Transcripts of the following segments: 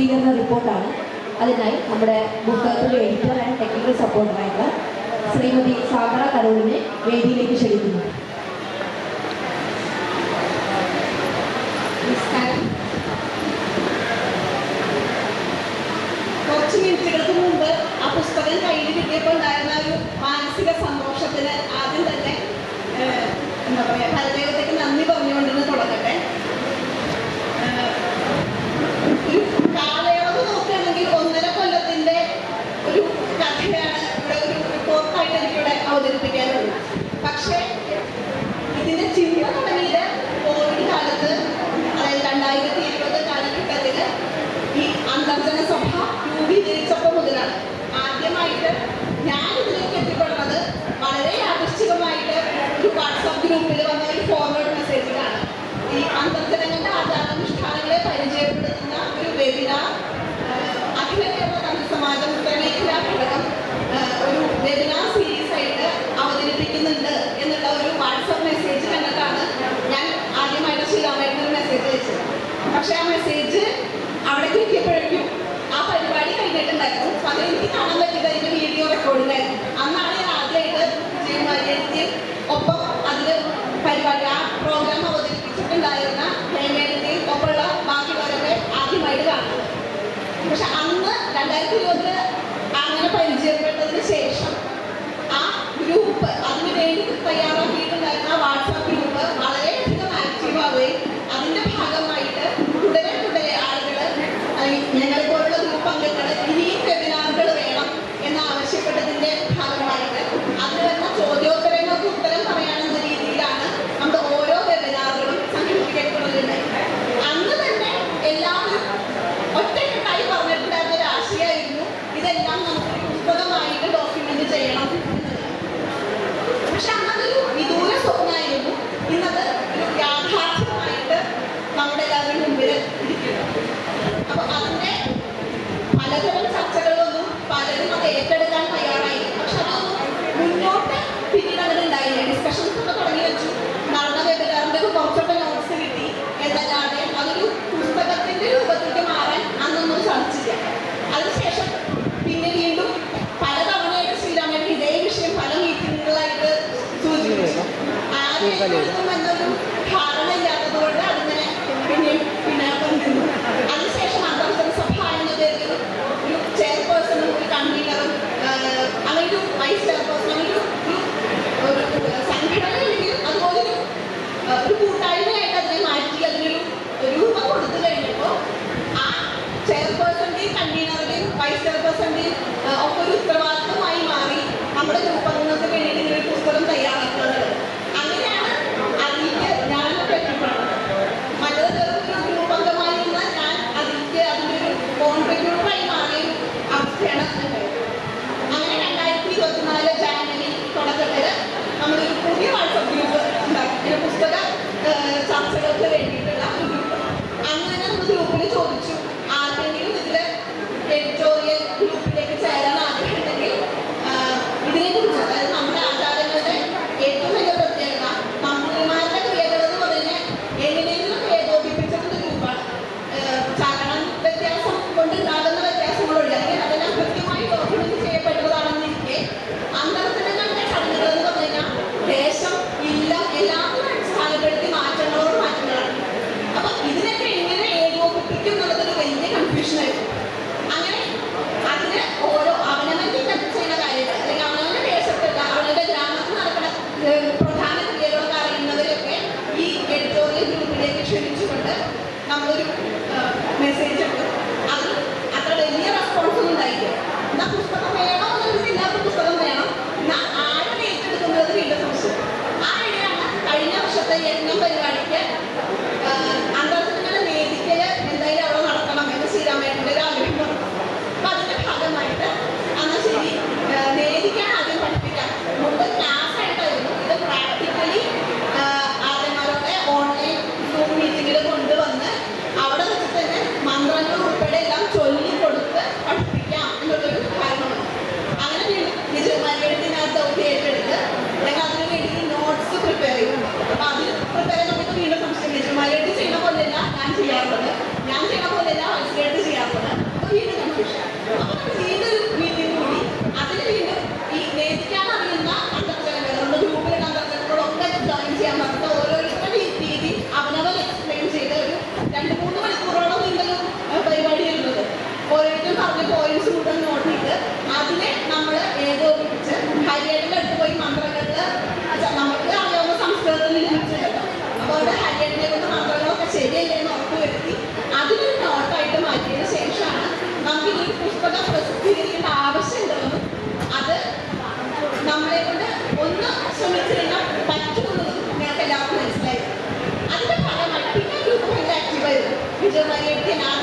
പ്രസിദ്ധീകരണ റിപ്പോർട്ടാണ്. അതിനായി നമ്മുടെ പുസ്തകത്തിന്റെ എഡിറ്റർ ആൻഡ് ടെക്നിക്കൽ സപ്പോർട്ടറായിട്ട് ശ്രീമതി സാഗറ കരോളിനെ വേദിയിലേക്ക് ക്ഷണിക്കുന്നു. കുറച്ച് മിനിറ്റുകൾക്ക് മുമ്പ് ആ പുസ്തകം കയ്യിൽ കിട്ടിയപ്പോൾ ഉണ്ടായിരുന്ന ഒരു മാനസിക സന്തോഷത്തിന് ആദ്യം തന്നെ എന്താ പറയുക നന്ദി തുടങ്ങട്ടെ. donde പലതരം ചർച്ചകളൊന്നും പലരും അത് ഏറ്റെടുക്കാൻ തയ്യാറായി പക്ഷെ അതൊന്നും മുന്നോട്ട് പിന്നീട് അങ്ങനെ ഡിസ്കഷൻസ് ഒക്കെ തുടങ്ങി വെച്ചു. നടന്ന കുറച്ചൊക്കെ നോട്ട്സ് കിട്ടി. എന്നല്ലാതെ അതൊരു പുസ്തകത്തിന്റെ രൂപത്തിൽ മാറാൻ അന്നൊന്നും സാധിച്ചില്ല. അതിനുശേഷം പിന്നെ വീണ്ടും പലതവണയായിട്ട് ശ്രീരാമേട്ടൻ ഇതേ വിഷയം പല മീറ്റിങ്ങുകളായിട്ട് സൂചിപ്പിച്ചു. ആദ്യം വിജയമാരിയെടുത്ത് ആദ്യം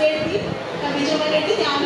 કરતી હતી બીજો મેં કરતી ત્યાં